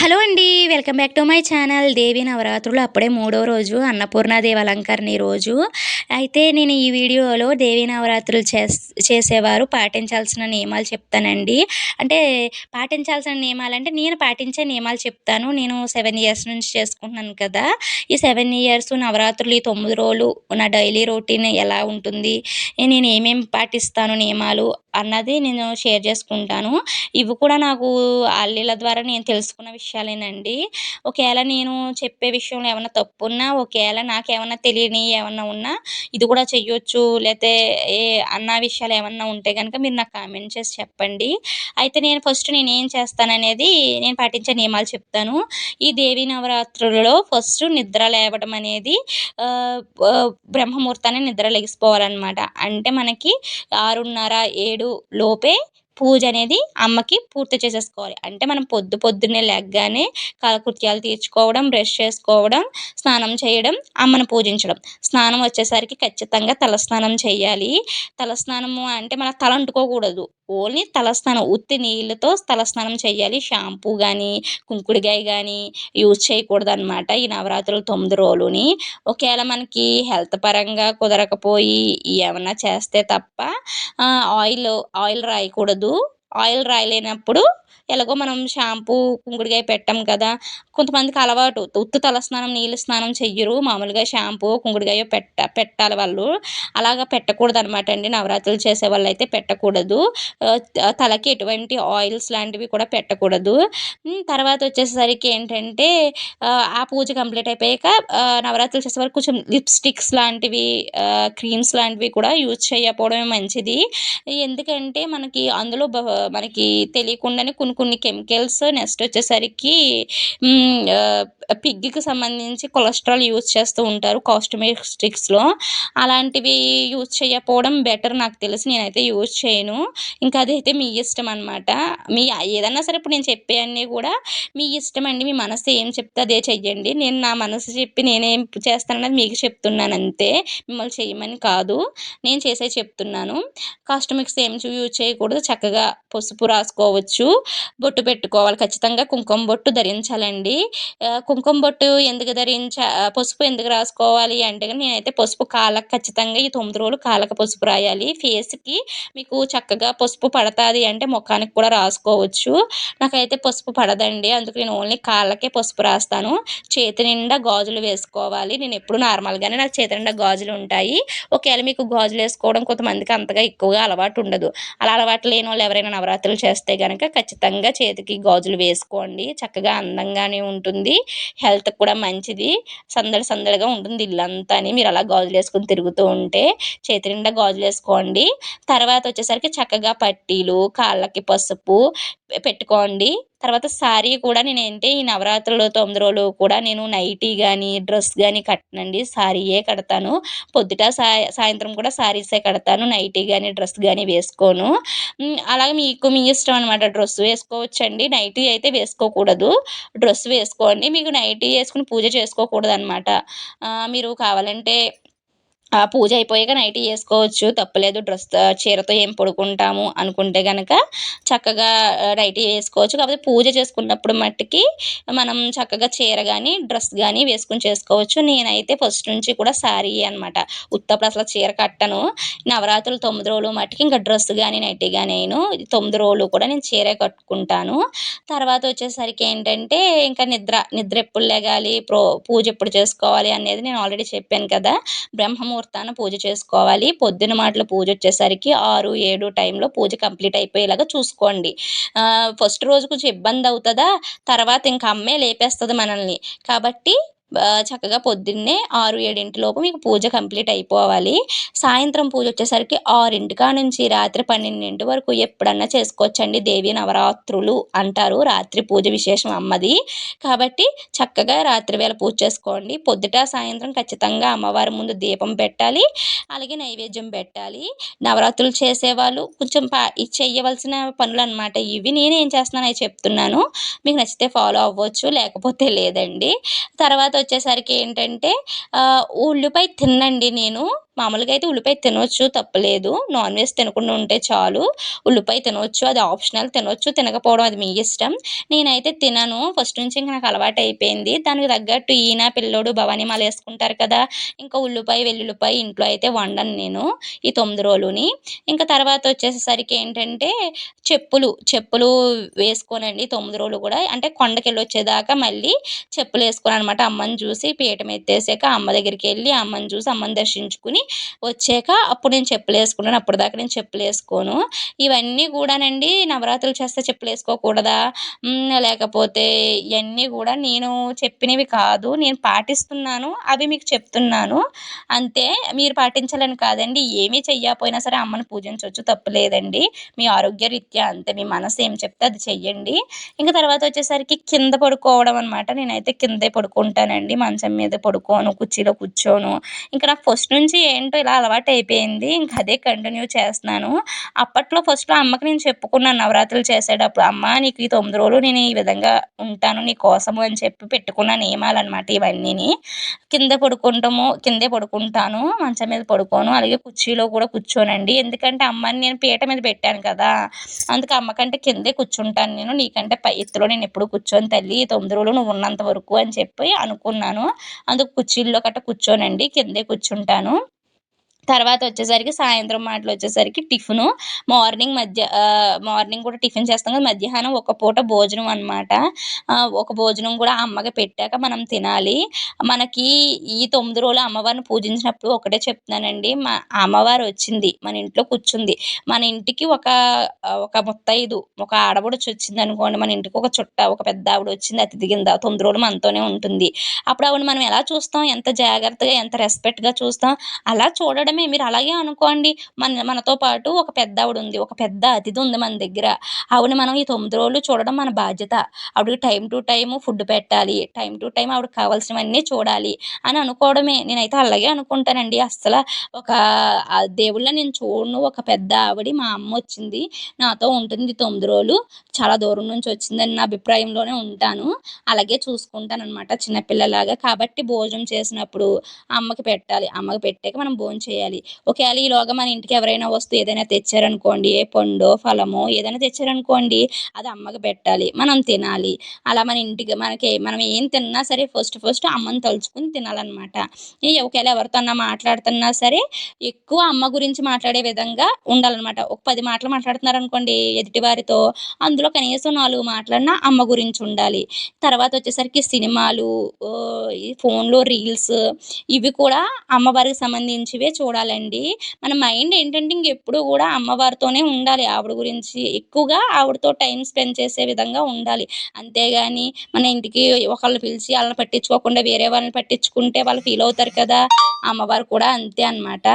Hello అండి welcome back to my channel. Devi నవరాత్రులు అప్పుడే మూడో రోజు అన్నపూర్ణాదేవి అలంకరణ రోజు. అయితే నేను ఈ వీడియోలో దేవి నవరాత్రులు చేసేవారు పాటించాల్సిన నియమాలు చెప్తానండి. అంటే పాటించాల్సిన నియమాలు అంటే నేను పాటించే నియమాలు చెప్తాను. నేను సెవెన్ ఇయర్స్ నుంచి చేసుకుంటున్నాను కదా. ఈ సెవెన్ ఇయర్స్ నవరాత్రులు ఈ తొమ్మిది రోజులు నా డైలీ రొటీన్ ఎలా ఉంటుంది నేను ఏమేమి పాటిస్తాను నియమాలు అన్నది నేను షేర్ చేసుకుంటాను. ఇవి కూడా నాకు అల్లీల ద్వారా నేను తెలుసుకున్న విషయం విషయాలేనండి. ఒకవేళ నేను చెప్పే విషయంలో ఏమైనా తప్పు ఉన్నా ఒకవేళ నాకేమన్నా తెలియని ఏమన్నా ఉన్నా ఇది కూడా చెయ్యొచ్చు. లేకపోతే ఏ అన్న విషయాలు ఏమన్నా ఉంటే కనుక మీరు నాకు కామెంట్ చేసి చెప్పండి. అయితే నేను ఫస్ట్ నేను ఏం చేస్తాననేది నేను పాటించే నియమాలు చెప్తాను. ఈ దేవి నవరాత్రులలో ఫస్ట్ నిద్ర లేవడం అనేది బ్రహ్మముహూర్తాన్ని నిద్ర లెగిసిపోవాలన్నమాట అంటే మనకి ఆరున్నర ఏడు లోపే పూజ అనేది అమ్మకి పూర్తి చేసేసుకోవాలి. అంటే మనం పొద్దు పొద్దున్నే లెగ్గానే కాలకృత్యాలు తీర్చుకోవడం బ్రష్ చేసుకోవడం స్నానం చేయడం అమ్మను పూజించడం. స్నానం వచ్చేసరికి ఖచ్చితంగా తలస్నానం చేయాలి. తలస్నానము అంటే మన తల అంటుకోకూడదు. ఓన్లీ తలస్నానం ఉత్తి నీళ్ళతో తలస్నానం చేయాలి షాంపూ కానీ కుంకుడికాయ కానీ యూజ్ చేయకూడదు అనమాట ఈ నవరాత్రులు తొమ్మిది రోజులుని. ఒకవేళ మనకి హెల్త్ పరంగా కుదరకపోయి ఏమన్నా చేస్తే తప్ప ఆయిల్ ఆయిల్ రాయకూడదు. ఆయిల్ రాయలేనప్పుడు ఎలాగో మనం షాంపూ కుంకుడుకాయ పెట్టాం కదా కొంతమందికి అలవాటు. ఉత్తు తల స్నానం నీళ్ళు స్నానం చెయ్యరు. మామూలుగా షాంపూ కుంకుడుకాయ పెట్ట పెట్టాలి వాళ్ళు. అలాగా పెట్టకూడదు అనమాట అండి. నవరాత్రులు చేసే వాళ్ళు అయితే పెట్టకూడదు తలకి ఎటువంటి ఆయిల్స్ లాంటివి కూడా పెట్టకూడదు. తర్వాత వచ్చేసరికి ఏంటంటే ఆ పూజ కంప్లీట్ అయిపోయాక నవరాత్రులు చేసే వరకు కొంచెం లిప్స్టిక్స్ లాంటివి క్రీమ్స్ లాంటివి కూడా యూజ్ చేయకపోవడమే మంచిది. ఎందుకంటే మనకి అందులో మనకి తెలియకుండానే కొన్ని కొన్ని కెమికల్స్ నెక్స్ట్ వచ్చేసరికి పిగ్గికి సంబంధించి కొలెస్ట్రాల్ యూజ్ చేస్తూ ఉంటారు కాస్మెటిక్స్లో అలాంటివి యూజ్ చేయకపోవడం బెటర్ నాకు తెలిసి నేనైతే యూజ్ చేయను. ఇంకా అదైతే మీ ఇష్టం అనమాట మీ ఏదన్నా సరే ఇప్పుడు నేను చెప్పే అన్నీ కూడా మీ ఇష్టం అండి మీ మనసు ఏం చెప్తే అదే చెయ్యండి. నేను నా మనసు చెప్పి నేనేం చేస్తానన్నది మీకు చెప్తున్నాను అంతే. మిమ్మల్ని చేయమని కాదు. నేను చేసే చెప్తున్నాను. కాస్మెటిక్స్ ఏం యూజ్ చేయకూడదు. చక్కగా పసుపు రాసుకోవచ్చు. బొట్టు పెట్టుకోవాలి. ఖచ్చితంగా కుంకుమ బొట్టు ధరించాలండి. కుంకుమ బొట్టు ఎందుకు ధరించా పసుపు ఎందుకు రాసుకోవాలి అంటే నేనైతే పసుపు కాళ్ళకు ఖచ్చితంగా ఈ తొమ్మిది రోజులు కాళ్ళకు పసుపు రాయాలి. ఫేస్కి మీకు చక్కగా పసుపు పడుతుంది అంటే ముఖానికి కూడా రాసుకోవచ్చు. నాకైతే పసుపు పడదండి. అందుకు నేను ఓన్లీ కాళ్ళకే పసుపు రాస్తాను. చేతి నిండా గాజులు వేసుకోవాలి. నేను ఎప్పుడు నార్మల్గానే నాకు చేతి నిండా గాజులు ఉంటాయి. ఒకవేళ మీకు గాజులు వేసుకోవడం కొంతమందికి అంతగా ఎక్కువగా అలవాటు ఉండదు. అలా అలవాటు లేని వాళ్ళు ఎవరైనా నవరాత్రులు చేస్తే కనుక ఖచ్చితంగా చేతికి గాజులు వేసుకోండి. చక్కగా అందంగానే ఉంటుంది. హెల్త్ కూడా మంచిది. సందడి సందడిగా ఉంటుంది ఇల్లంతా మీరు అలా గాజులు వేసుకుని తిరుగుతూ ఉంటే చేతి నిండా గాజులు వేసుకోండి. తర్వాత వచ్చేసరికి చక్కగా పట్టీలు కాళ్ళకి పసుపు పెట్టుకోండి. తర్వాత శారీ కూడా నేను ఏంటి ఈ నవరాత్రులు తొమ్మిది రోజులు కూడా నేను నైటీ కానీ డ్రెస్ కానీ కట్టనండి. శారీయే కడతాను. పొద్దుట సాయ సాయంత్రం కూడా శారీసే కడతాను. నైటీ కానీ డ్రెస్ కానీ వేసుకోను. అలాగే మీకు మీ ఇష్టం అనమాట డ్రెస్ వేసుకోవచ్చండి. నైటీ అయితే వేసుకోకూడదు. డ్రెస్ వేసుకోండి. మీకు నైటీ వేసుకుని పూజ చేసుకోకూడదు అనమాట మీరు కావాలంటే ఆ పూజ అయిపోయాక నైట్ వేసుకోవచ్చు తప్పలేదు. డ్రెస్ చీరతో ఏం పడుకుంటాము అనుకుంటే కనుక చక్కగా నైటీ వేసుకోవచ్చు కాకపోతే పూజ చేసుకున్నప్పుడు మట్టుకి మనం చక్కగా చీర కానీ డ్రెస్ కానీ వేసుకుని చేసుకోవచ్చు. నేనైతే ఫస్ట్ నుంచి కూడా శారీ అనమాట ఉత్తప్పుడు అసలు చీర కట్టను. నవరాత్రులు తొమ్మిది రోజులు మట్టుకి ఇంకా డ్రెస్ కానీ నైటీ కానీ నేను తొమ్మిది రోజులు కూడా నేను చీరే కట్టుకుంటాను. తర్వాత వచ్చేసరికి ఏంటంటే ఇంకా నిద్ర నిద్ర ఎప్పుడు లేగాలి ప్రో పూజ ఎప్పుడు చేసుకోవాలి అనేది నేను ఆల్రెడీ చెప్పాను కదా. బ్రహ్మము ముహూర్తాన పూజ చేసుకోవాలి. పొద్దున మాటలు పూజ వచ్చేసరికి ఆరు ఏడు టైంలో పూజ కంప్లీట్ అయిపోయేలాగా చూసుకోండి. ఫస్ట్ రోజు కొంచెం ఇబ్బంది అవుతుందా? తర్వాత ఇంకా అమ్మే లేపేస్తుంది మనల్ని. కాబట్టి చక్కగా పొద్దున్నే ఆరు ఏడింటిలోపు మీకు పూజ కంప్లీట్ అయిపోవాలి. సాయంత్రం పూజ వచ్చేసరికి ఆరింటికా నుంచి రాత్రి పన్నెండింటి వరకు ఎప్పుడన్నా చేసుకోవచ్చండి. దేవి నవరాత్రులు అంటారు. రాత్రి పూజ విశేషం అమ్మది. కాబట్టి చక్కగా రాత్రి వేళ పూజ చేసుకోండి. పొద్దుట సాయంత్రం ఖచ్చితంగా అమ్మవారి ముందు దీపం పెట్టాలి. అలాగే నైవేద్యం పెట్టాలి. నవరాత్రులు చేసేవాళ్ళు కొంచెం పా చెయ్యవలసిన పనులు అనమాట ఇవి. నేనేం చేస్తున్నాను అవి చెప్తున్నాను. మీకు నచ్చితే ఫాలో అవ్వచ్చు. లేకపోతే లేదండి. తర్వాత వచ్చేసరికి ఏంటంటే ఉల్లిపాయ తిన్నండి నేను. మామూలుగా అయితే ఉల్లిపాయ తినవచ్చు తప్పలేదు. నాన్ వెజ్ తినకుండా ఉంటే చాలు. ఉల్లిపాయ తినవచ్చు అది ఆప్షనల్ తినవచ్చు తినకపోవడం అది మీ ఇష్టం. నేనైతే తినను. ఫస్ట్ నుంచి ఇంకా నాకు అలవాటు అయిపోయింది. దానికి తగ్గట్టు ఈయన పిల్లోడు భవానీ మాల వేసుకుంటారు కదా. ఇంకా ఉల్లిపాయ వెల్లుల్లిపాయ ఇంట్లో అయితే వండను నేను ఈ తొమ్మిది రోజులుని. ఇంకా తర్వాత వచ్చేసరికి ఏంటంటే చెప్పులు చెప్పులు వేసుకోనండి తొమ్మిది రోజులు కూడా. అంటే కొండకెళ్ళి వచ్చేదాకా మళ్ళీ చెప్పులు వేసుకోను అనమాట అమ్మని చూసి పీఠం ఎత్తేసాక అమ్మ దగ్గరికి వెళ్ళి అమ్మని చూసి అమ్మని దర్శించుకుని వచ్చాక అప్పుడు నేను చెప్పులు వేసుకున్నాను అప్పుడు దాకా నేను చెప్పులు వేసుకోను. ఇవన్నీ కూడానండి నవరాత్రులు చేస్తే చెప్పులు వేసుకోకూడదా? లేకపోతే ఇవన్నీ కూడా నేను చెప్పినవి కాదు నేను పాటిస్తున్నాను అవి మీకు చెప్తున్నాను. అంతే మీరు పాటించాలని కాదండి ఏమీ చెయ్యకపోయినా సరే అమ్మని పూజించవచ్చు తప్పులేదండి మీ ఆరోగ్య రీత్యా అంతే మీ మనసు ఏం చెప్తే అది చెయ్యండి. ఇంకా తర్వాత వచ్చేసరికి కింద పడుకోవడం అనమాట నేనైతే కిందే పడుకుంటానండి మంచం మీద పడుకోను కుర్చీలో కూర్చోను. ఇంకా నాకు ఫస్ట్ నుంచి ఏంటో ఇలా అలవాటు అయిపోయింది ఇంకా అదే కంటిన్యూ చేస్తున్నాను. అప్పట్లో ఫస్ట్లో అమ్మకి నేను చెప్పుకున్నాను నవరాత్రులు చేసేటప్పుడు అమ్మ నీకు ఈ తొమ్మిది రోజులు నేను ఈ విధంగా ఉంటాను నీ కోసము అని చెప్పి పెట్టుకున్న నియమాలు అనమాట ఇవన్నీని. కింద పడుకుంటాము కిందే పడుకుంటాను మంచం మీద పడుకోను అలాగే కుర్చీలో కూడా కూర్చోనండి. ఎందుకంటే అమ్మని నేను పీట మీద పెట్టాను కదా అందుకే అమ్మకంటే కిందే కూర్చుంటాను నేను. నీకంటే పై ఎత్తులో నేను ఎప్పుడు కూర్చొని తల్లి తొమ్మిది రోజులు నువ్వు ఉన్నంత వరకు అని చెప్పి అనుకున్నాను. అందుకు కుర్చీల్లో గట్ట కూర్చోనండి కిందే కూర్చుంటాను. తర్వాత వచ్చేసరికి సాయంత్రం మాటలు వచ్చేసరికి టిఫిను. మార్నింగ్ మధ్య మార్నింగ్ కూడా టిఫిన్ చేస్తాం కదా మధ్యాహ్నం ఒక పూట భోజనం అనమాట ఒక భోజనం కూడా అమ్మకి పెట్టాక మనం తినాలి. మనకి ఈ తొమ్మిది రోజులు అమ్మవారిని పూజించినప్పుడు ఒకటే చెప్తున్నానండి మా అమ్మవారు వచ్చింది మన ఇంట్లో కూర్చుంది. మన ఇంటికి ఒక ఒక ముత్తైదు ఒక ఆడబడుచు వచ్చింది అనుకోండి మన ఇంటికి ఒక చుట్ట ఒక పెద్ద ఆవిడ వచ్చింది అతిథి కింద తొమ్మిది రోజులు మనతోనే ఉంటుంది. అప్పుడు ఆవిడ మనం ఎలా చూస్తాం? ఎంత జాగ్రత్తగా ఎంత రెస్పెక్ట్గా చూస్తాం? అలా చూడడం నిజమే మీరు అలాగే అనుకోండి. మన మనతో పాటు ఒక పెద్ద ఆవిడ ఉంది ఒక పెద్ద అతిథి ఉంది మన దగ్గర. ఆవిడ మనం ఈ తొమ్మిది రోజులు చూడడం మన బాధ్యత. ఆవిడకి టైం టు టైం ఫుడ్ పెట్టాలి టైం టు టైం ఆవిడకి కావాల్సినవన్నీ చూడాలి అని అనుకోవడమే. నేనైతే అలాగే అనుకుంటానండి. అస్సలు ఒక దేవుళ్ళ నేను చూడను. ఒక పెద్ద ఆవిడ మా అమ్మ వచ్చింది. నాతో ఉంటుంది తొమ్మిది రోజులు. చాలా దూరం నుంచి వచ్చిందని నా అభిప్రాయంలోనే ఉంటాను. అలాగే చూసుకుంటాను అనమాట చిన్నపిల్లలాగా. కాబట్టి భోజనం చేసినప్పుడు అమ్మకి పెట్టాలి. అమ్మకి పెట్టాక మనం భోజనం చేయాలి. చేయాలి. ఒకవేళ ఈలోగా మన ఇంటికి ఎవరైనా వస్తువు ఏదైనా తెచ్చారనుకోండి ఏ పండో ఫలమో ఏదైనా తెచ్చారనుకోండి అది అమ్మకి పెట్టాలి. మనం తినాలి. అలా మన ఇంటికి మనకి మనం ఏం తిన్నా సరే ఫస్ట్ ఫస్ట్ అమ్మని తలుచుకుని తినాలన్నమాట. ఒకవేళ ఎవరితో మాట్లాడుతున్నా సరే ఎక్కువ అమ్మ గురించి మాట్లాడే విధంగా ఉండాలన్నమాట. ఒక పది మాటలు మాట్లాడుతున్నారు అనుకోండి ఎదుటి వారితో అందులో కనీసం నాలుగు మాట్లాడినా అమ్మ గురించి ఉండాలి. తర్వాత వచ్చేసరికి సినిమాలు ఫోన్లో రీల్స్ ఇవి కూడా అమ్మవారికి సంబంధించివే చూ చూడాలండి. మన మైండ్ ఏంటంటే ఇంకెప్పుడు కూడా అమ్మవారితోనే ఉండాలి. ఆవిడ గురించి ఎక్కువగా ఆవిడతో టైం స్పెండ్ చేసే విధంగా ఉండాలి. అంతేగాని మన ఇంటికి ఒకళ్ళని పిలిచి వాళ్ళని పట్టించుకోకుండా వేరే వాళ్ళని పట్టించుకుంటే వాళ్ళు ఫీల్ అవుతారు కదా! అమ్మవారు కూడా అంతే అనమాట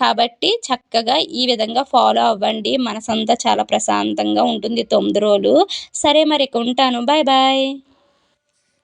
కాబట్టి చక్కగా ఈ విధంగా ఫాలో అవ్వండి. మనసంతా చాలా ప్రశాంతంగా ఉంటుంది తొమ్మిది రోజులు. సరే మరి ఉంటాను. Bye bye.